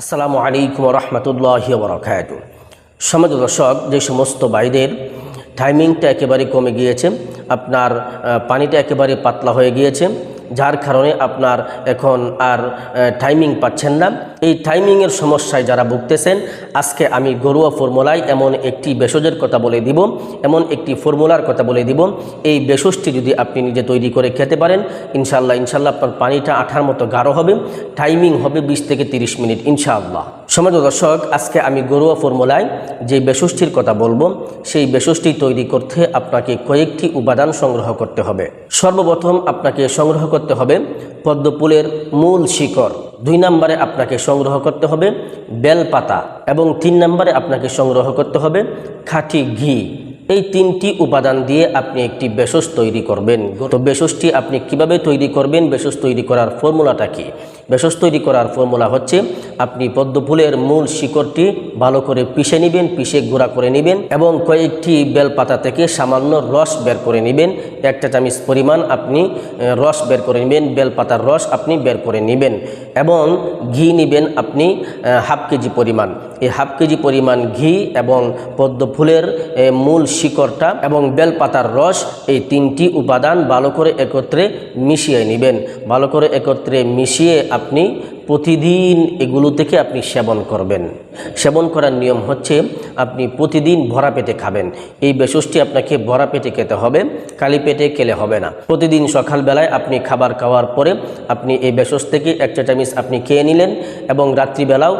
আসসালামু আলাইকুম রহমতুল্লাহ বরকাত। সমাজ দর্শক, যে সমস্ত বাইদের টাইমিংটা একেবারে কমে গিয়েছে, আপনার পানিটা একেবারে পাতলা হয়ে গিয়েছে যার কারণে আপনার এখন আর টাইমিং পাচ্ছেন না। এই টাইমিংয়ের সমস্যায় যারা ভুগতেছেন, আজকে আমি ঘরোয়া ফর্মুলায় এমন একটি ভেষজের কথা বলে দিব, এমন একটি ফর্মুলার কথা বলে দিব। এই ভেষজটি যদি আপনি নিজে তৈরি করে খেতে পারেন ইনশাল্লাহ ইনশাল্লাহ আপনার পানিটা আঠার মতো গাঢ় হবে। টাইমিং হবে বিশ থেকে তিরিশ মিনিট, ইনশাআল্লাহ। সমাজ দর্শক, আজকে আমি গরুয়া ফর্মুলায় যে বেষষ্ঠির কথা বলব, সেই বেষষ্টি তৈরি করতে আপনাকে কয়েকটি উপাদান সংগ্রহ করতে হবে। সর্বপ্রথম আপনাকে সংগ্রহ করতে হবে পদ্মফুলের মূল শিকড়। দুই নম্বরে আপনাকে সংগ্রহ করতে হবে বেলপাতা এবং তিন নম্বরে আপনাকে সংগ্রহ করতে হবে খাঁটি ঘি। এই তিনটি উপাদান দিয়ে আপনি একটি বেসস তৈরি করবেন। তো বেসসটি আপনি কীভাবে তৈরি করবেন? বেসস তৈরি করার ফর্মুলাটা কি? বেসস তৈরি করার ফর্মুলা হচ্ছে, আপনি পদ্মফুলের মূল শিকড়টি ভালো করে পিষে নেবেন, পিষে গুঁড়া করে নেবেন এবং কয়েকটি বেলপাতা থেকে সামান্য রস বের করে নেবেন। একটা চামিচ পরিমাণ আপনি রস বের করে নেবেন, বেলপাতার রস আপনি বের করে নেবেন এবং ঘি নেবেন আপনি হাফ কেজি পরিমাণ। এই হাফ কেজি পরিমাণ ঘি এবং পদ্ম ফুলের মূল শিকড়টা এবং বেলপাতার রস এই তিনটি উপাদান ভালো করে একত্রে মিশিয়ে নেবেন। ভালো করে একত্রে মিশিয়ে আপনি প্রতিদিন এগুলো থেকে আপনি সেবন করবেন। সেবন করার নিয়ম হচ্ছে আপনি প্রতিদিন ভরা পেটে খাবেন। এই বেসসটি আপনাকে ভরা পেটে খেতে হবে খালি পেটে খেলে হবে না। প্রতিদিন সকালবেলায় আপনি খাবার খাওয়ার পরে আপনি এই বেসস থেকে এক চা চামিচ আপনি খেয়ে নিলেন এবং রাত্রিবেলাও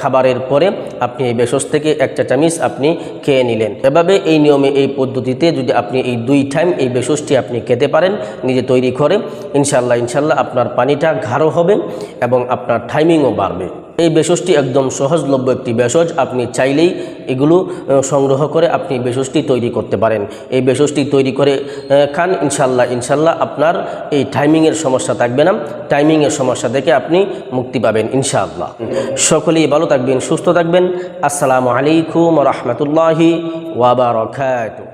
খাবারের পরে আপনি এই বেসস থেকে এক চা চামিচ আপনি খেয়ে নিলেন। এভাবে এই নিয়মে, এই পদ্ধতিতে যদি আপনি এই দুই টাইম এই বেসসটি আপনি খেতে পারেন, নিজে তৈরি করে ইনশাল্লাহ ইনশাল্লাহ আপনার পানিটা গাঢ় হবে এবং আপনার টাইমিংও বাড়বে। এই বেসসটি একদম সহজলভ্য একটি ভেষজ আপনি চাইলেই এগুলো সংগ্রহ করে আপনি বেসসটি তৈরি করতে পারেন। এই বেসসটি তৈরি করে খান ইনশাল্লাহ ইনশাল্লাহ আপনার এই টাইমিংয়ের সমস্যা থাকবে না। টাইমিংয়ের সমস্যা থেকে আপনি মুক্তি পাবেন, ইনশাআল্লাহ। সকলেই ভালো থাকবেন, সুস্থ থাকবেন। আসসালামু আলাইকুম রহমতুল্লাহি ওয়াবারকাতুহ